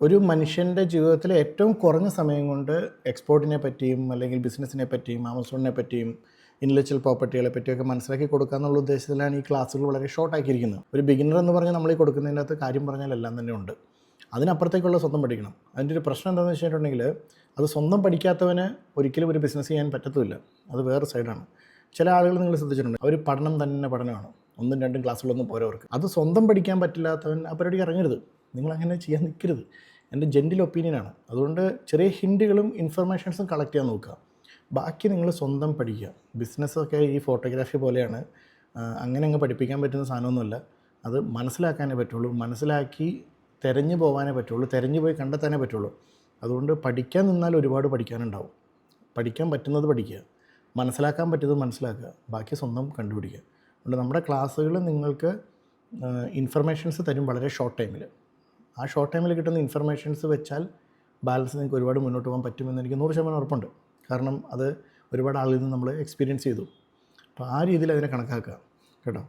ഒരു മനുഷ്യന്റെ ജീവിതത്തിലെ ഏറ്റവും കുറഞ്ഞ സമയം കൊണ്ട് എക്സ്പോർട്ടിനെ പറ്റിയും അല്ലെങ്കിൽ ബിസിനസ്സിനെ പറ്റിയും ആമസോണിനെ പറ്റിയും ഇന്റലക്ച്വൽ പ്രോപ്പർട്ടികളെ പറ്റിയൊക്കെ മനസ്സിലാക്കി കൊടുക്കുക എന്നുള്ള ഉദ്ദേശത്തിലാണ് ഈ ക്ലാസ്സുകൾ വളരെ ഷോർട്ട് ആക്കിയിരിക്കുന്നത്. ഒരു ബിഗിനർ എന്ന് പറഞ്ഞാൽ നമ്മൾ ഈ കൊടുക്കുന്നതിന്റെ അകത്ത് കാര്യം പറഞ്ഞാൽ എല്ലാം തന്നെ ഉണ്ട്. അതിനപ്പുറത്തേക്കുള്ള സ്വന്തം പഠിക്കണം. അതിന്റെ ഒരു പ്രശ്നം എന്താണെന്ന് വെച്ചിട്ടുണ്ടെങ്കിൽ അത് സ്വന്തം പഠിക്കാത്തവന് ഒരിക്കലും ഒരു ബിസിനസ് ചെയ്യാൻ പറ്റത്തുമില്ല. അത് വേറെ സൈഡാണ് ചില ആളുകൾ നിങ്ങൾ ശ്രദ്ധിച്ചിട്ടുണ്ട്. അവർ പഠനം തന്നെ പഠനമാണ് ഒന്നും രണ്ടും ക്ലാസ്സുകളൊന്നും പോരവർക്ക് അത് സ്വന്തം പഠിക്കാൻ പറ്റില്ലാത്തവൻ ആ പരിപാടിക്ക് ഇറങ്ങരുത്. നിങ്ങൾ അങ്ങനെ ചെയ്യാൻ നിൽക്കരുത്. എന്റെ ജെന്റിൽ ഒപ്പീനിയനാണ് അതുകൊണ്ട് ചെറിയ ഹിൻഡുകളും ഇൻഫർമേഷൻസും കളക്ട് ചെയ്യാൻ നോക്കുക. ബാക്കി നിങ്ങൾ സ്വന്തം പഠിക്കുക. ബിസിനസ്സൊക്കെ ഈ ഫോട്ടോഗ്രാഫി പോലെയാണ്. അങ്ങനെ അങ്ങ് പഠിപ്പിക്കാൻ പറ്റുന്ന സാധനമൊന്നുമല്ല. അത് മനസ്സിലാക്കാനേ പറ്റുള്ളൂ. മനസ്സിലാക്കി തിരഞ്ഞു പോകാനേ പറ്റുള്ളൂ. തിരഞ്ഞു പോയി കണ്ടെത്താനേ പറ്റുള്ളൂ. അതുകൊണ്ട് പഠിക്കാൻ നിന്നാൽ ഒരുപാട് പഠിക്കാനുണ്ടാവും. പഠിക്കാൻ പറ്റുന്നത് പഠിക്കുക. മനസ്സിലാക്കാൻ പറ്റുന്നത് മനസ്സിലാക്കുക. ബാക്കി സ്വന്തം കണ്ടുപിടിക്കുക. അതുകൊണ്ട് നമ്മുടെ ക്ലാസ്സുകൾ നിങ്ങൾക്ക് ഇൻഫർമേഷൻസ് തരും വളരെ ഷോർട്ട് ടൈമിൽ ആ ഷോർട്ട് ടൈമിൽ കിട്ടുന്ന ഇൻഫർമേഷൻസ് വെച്ചാൽ ബാലൻസ് നിങ്ങൾക്ക് ഒരുപാട് മുന്നോട്ട് പോകാൻ പറ്റുമെന്ന് എനിക്ക് നൂറ് ശതമാനം ഉറപ്പുണ്ട്. കാരണം അത് ഒരുപാട് ആളുകളിൽ നിന്ന് നമ്മൾ എക്സ്പീരിയൻസ് ചെയ്തു. അപ്പോൾ ആ രീതിയിൽ അതിനെ കണക്കാക്കുക. കേട്ടോ?